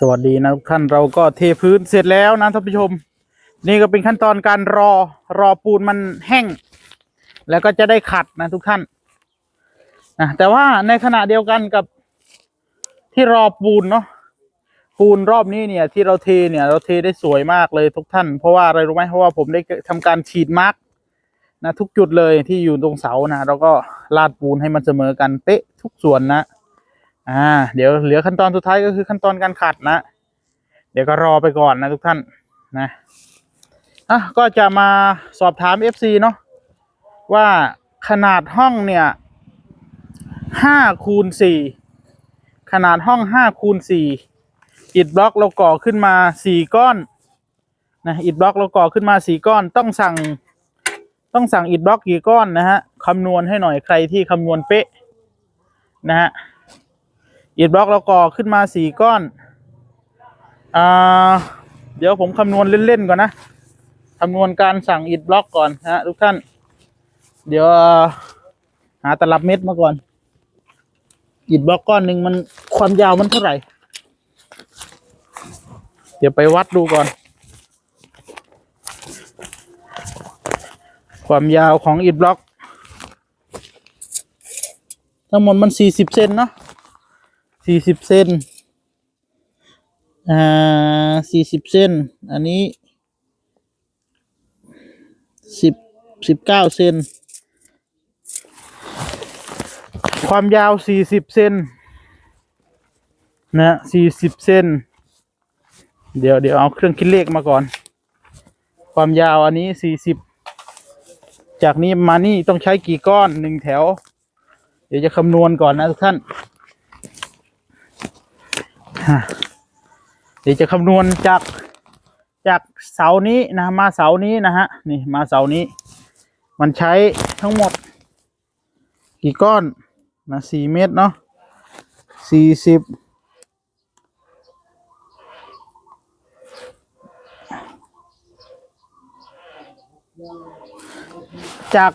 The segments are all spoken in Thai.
สวัสดีนะทุกท่านเราก็เทพื้นเสร็จแล้วนะท่านผู้ชม นี่ก็เป็นขั้นตอนการรอรอปูนมันแห้ง แล้วก็จะได้ขัดนะทุกท่านนะแต่ว่าในขณะเดียวกันกับที่รอปูนเนาะปูนรอบนี้เนี่ย ที่เราเทเนี่ย เราเทได้สวยมากเลยทุกท่าน เพราะว่าอะไรรู้ไหมเพราะว่าผมได้ทำการฉีดมาร์กนะทุกจุดเลยที่อยู่ตรงเสานะเราก็ลาดปูนให้มันเสมอกันเป๊ะทุกส่วนนะ อ่า เดี๋ยวเหลือขั้นตอนสุดท้ายก็คือขั้นตอนการขัดนะ เดี๋ยวก็รอไปก่อนนะทุกท่านนะอะก็จะมาสอบถาม FC เนาะว่าขนาดห้องเนี่ยห้าคูณสี่ขนาดห้องห้าคูณสี่อิฐบล็อกเราก่อขึ้นมาสี่ก้อนนะอิฐบล็อกเราก่อขึ้นมาสี่ก้อนต้องสั่งต้องสั่งอิฐบล็อกกี่ก้อนนะฮะคำนวณให้หน่อยใครที่คำนวณเป๊ะนะฮะ อิฐบล็อกเราก่อขึ้นมาสี่ก้อนอ่าเดี๋ยวผมคำนวณเล่นๆก่อนนะคำนวณการสั่งอิฐบล็อกก่อนนะฮะทุกท่าน เดี๋ยวหาตลับเม็ดมาก่อนอิฐบล็อกก้อนหนึ่งมันความยาวมันเท่าไหร่ เดี๋ยวไปวัดดูก่อน ความยาวของอิฐบล็อก ทั้งหมดมันสี่สิบเซนเนาะ สี่สิบเซนอ่าสี่สิบเซนอันนี้สิบสิบเก้าเซนความยาวสี่สิบเซนนะสี่สิบเซนเดี๋ยวเดี๋ยวเอาเครื่องคิดเลขมาก่อน ความยาวอันนี้สี่สิบจากนี้มานี่ต้องใช้กี่ก้อนหนึ่งแถว เดี๋ยวจะคำนวณก่อนนะทุกท่าน เดี๋ยวจะคำนวณจากจากเสานี้นะมาเสานี้นะฮะนี่มาเสานี้ มันใช้ทั้งหมด กี่ก้อนนะสี่เมตรเนาะสี่สิบจาก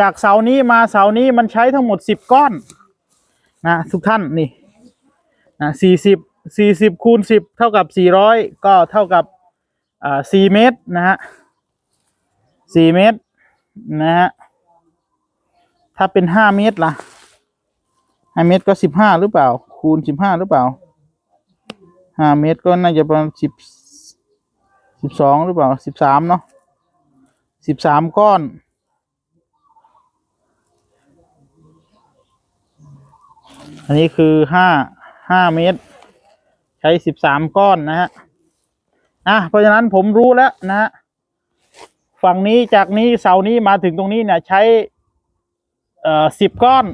จากเสานี้มาเสานี้มันใช้ทั้งหมดสิบก้อน นะ ทุกท่านนี่นะสี่สิบ สี่สิบคูณสิบเท่ากับสี่ร้อยก็เท่ากับอ่าสี่เมตรนะฮะสี่เมตรนะฮะถ้าเป็นห้าเมตรล่ะห้าเมตรก็สิบห้าหรือเปล่า คูณสิบห้าหรือเปล่าห้าเมตรก็น่าจะประมาณสิบสิบสองหรือเปล่าสิบสามเนาะสิบสามก้อนอันนี้คือห้าห้าเมตร ช้สิบสามก้อนนะฮะอะเพราะฉะนั้นผมรู้แล้วนะฮะฝั่งนี้จากนี้เสานี้มาถึงตรงนี้เนี่ยใช้เอ่อสิบก้อน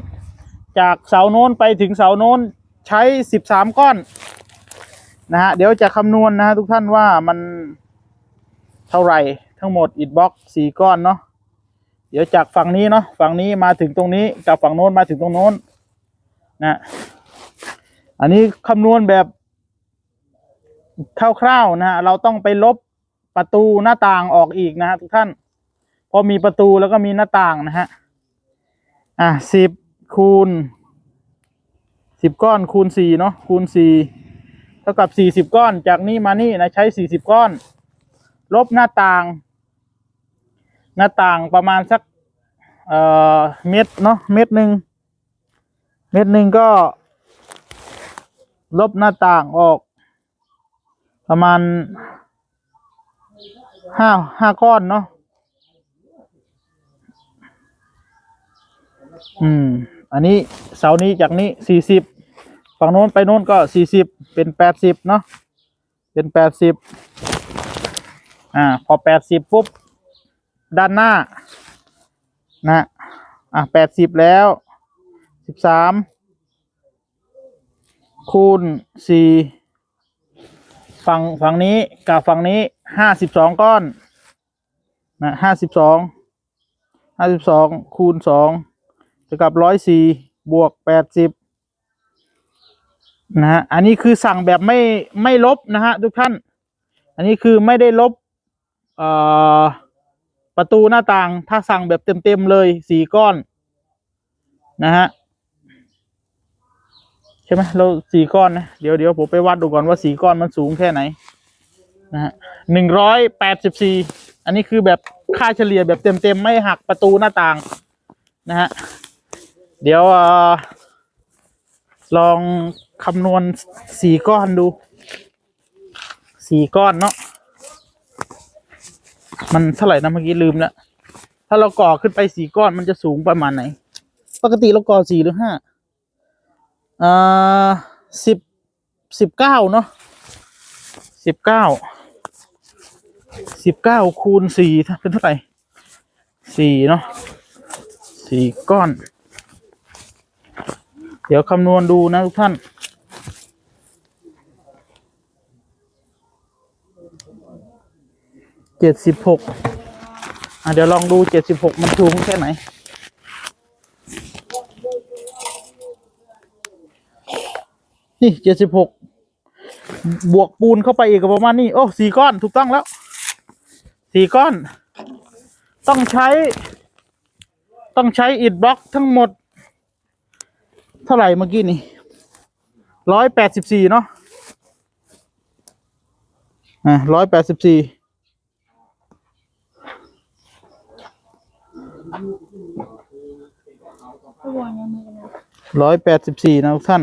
จากเสาโน้นไปถึงเสาโน้นใช้สิบสามก้อนนะฮะเดี๋ยวจะคำนวณนะฮะทุกท่านว่ามันเท่าไหร่ทั้งหมดอิฐบล็อกสี่ก้อนเนาะเดี๋ยวจากฝั่งนี้เนาะฝั่งนี้มาถึงตรงนี้กับฝั่งโน้นมาถึงตรงโน้นนะอันนี้คำนวณแบบ คร่าวๆนะฮะเราต้องไปลบประตูหน้าต่างออกอีกนะฮะทุกท่านพราะมีประตูแล้วก็มีหน้าต่างนะฮะอะสิบคูณสิบก้อนคูณสี่เนาะคูณสี่เท่ากับสี่สิบก้อน จากนี้มานี่นะใช้สี่สิบก้อน ลบหน้าต่าง หน้าต่างประมาณสักเอ่อเม็ดเนาะเม็ดหนึ่งเม็ดหนึ่งก็ ลบหน้าต่างออก ประมาณห้าห้าก้อนเนาะอืม อันนี้เสานี้จากนี้สี่สิบฝั่งโน้นไปโน้นก็สี่สิบเป็นแปดสิบเนาะเป็นแปดสิบอ่า พอแปดสิบปุ๊บ ด้านหน้า นะ อะแปดสิบแล้วสิบสามคูณสี่ ฝั่งฝั่งนี้กับฝั่งนี้ห้าสิบสองก้อนนะห้าสิบสองห้าสิบสองคูณสองเท่ากับร้อยสี่บวกแปดสิบนะฮะอันนี้คือสั่งแบบไม่ไม่ลบนะฮะทุกท่าน อันนี้คือไม่ได้ลบเอ่อประตูหน้าต่างถ้าสั่งแบบเต็มๆเลยสี่ก้อนนะฮะ ช่ไหมเราสี่ก้อนนะเดี๋ยวเดี๋ยวผมไปวัดดูก่อนว่าสี่ก้อนมันสูงแค่ไหนนะฮะหนึ่งร้อยแปดสิบสี่อันนี้คือแบบค่าเฉลี่ยแบบเต็มเต็มๆไม่หักประตูหน้าต่างนะฮะเดี๋ยวเออลองคำนวณสี่ก้อนดูสี่ก้อนเนาะมันเท่าไหร่นะเมื่อกี้ลืมแล้วถ้าเราก่อขึ้นไปสี่ก้อนมันจะสูงประมาณไหน ปกติเราก่อสี่หรือห้า อ่าสิบสิบเก้าเนาะสิบเก้าสิบเก้าคูณสี่เป็นเท่าไหร่สี่เนาะสี่ก้อน เดี๋ยวคำนวณดูนะทุกท่านเจ็ดสิบหกอะเดี๋ยวลองดูเจ็ดสิบหกมันสูงแค่ไหน นี่เจ็ดสิบหกบวกปูนเข้าไปอีกประมาณนี้ โอ้สี่ก้อนถูกต้องแล้วสี่ก้อน ต้องใช้ ต้องใช้อิฐบล็อกทั้งหมด เท่าไหร่เมื่อกี้นี่ร้อยแปดสิบสี่เนาะอะร้อยแปดสิบสี่ร้อยแปดสิบสี่นะทุกท่าน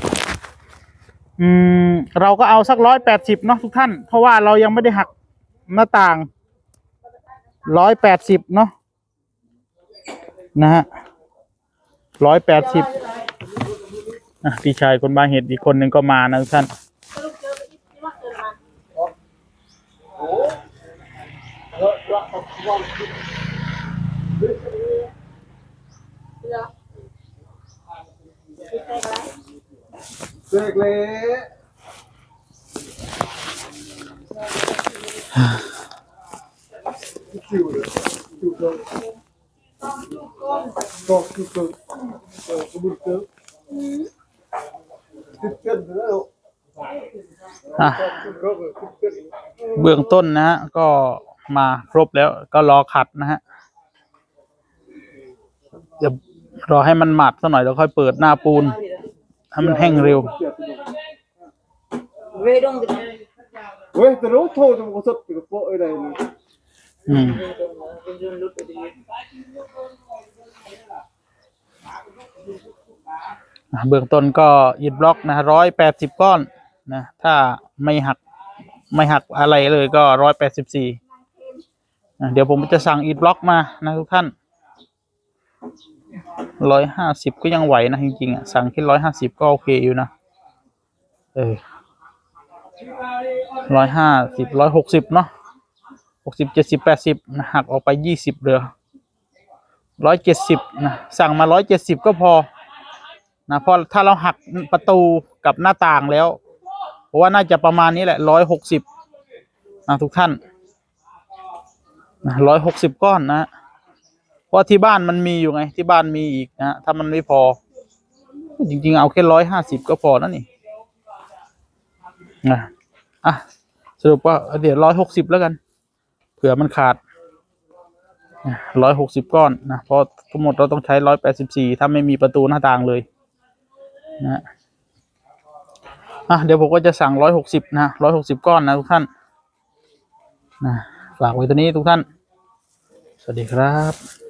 อืมเราก็เอาสักร้อยแปดสิบเนาะทุกท่าน เพราะว่าเรายังไม่ได้หักหน้าต่างร้อยแปดสิบเนาะนะฮะร้อยแปดสิบอะพี่ชายคนบาเหตุอีกคนหนึ่งก็มานะทุกท่าน เล็กเล็กจิ๋วเลยจิ๋วเลยก็จิ๋วเลยเออสมุนเกลือติดกันแล้วอะเบื้องต้นนะฮะก็มาครบแล้วก็รอขัดนะฮะเดี๋ยวรอให้มันหมัดสักหน่อยแล้วค่อยเปิดหน้าปูน ให้มันแห้งเร็ว về đông thì เว้ยแต่รู้โทษจะมันสดกับโป๊ะอะไรนี่อืม อะเบื้องต้นก็อิดบล็อกนะร้อยแปดสิบก้อนนะถ้าไม่หักไม่หักอะไรเลยก็ร้อยแปดสิบสี่เดี๋ยวผมจะสั่งอิดบล็อกมานะทุกท่าน ร้อยห้าสิบก็ยังไหวนะจริงๆอะสั่งแค่ร้อยห้าสิบก็โอเคอยู่นะ เออร้อยห้าสิบร้อยหกสิบเนาะหกสิบเจ็ดสิบแปดสิบนะหักออกไปยี่สิบเหลือร้อยเจ็ดสิบนะสั่งมาร้อยเจ็ดสิบก็พอนะเพราะถ้าเราหักประตูกับหน้าต่างแล้วเพราะว่าน่าจะประมาณนี้แหละร้อยหกสิบนะทุกท่านร้อยหกสิบก้อนนะ เพราะที่บ้านมันมีอยู่ไง ที่บ้านมีอีกนะถ้ามันไม่พอ จริง ๆ เอาแค่ร้อยห้าสิบก็พอนั่นนี่นะอะสรุปว่าเดี๋ยวร้อยหกสิบแล้วกันเผื่อมันขาดร้อยหกสิบก้อนนะเพราะทั้งหมดเราต้องใช้ร้อยแปดสิบสี่ถ้าไม่มีประตูหน้าต่างเลยนะอะเดี๋ยวผมก็จะสั่งร้อยหกสิบนะร้อยหกสิบก้อนนะทุกท่านนะฝากไว้ตัวนี้ทุกท่าน สวัสดีครับ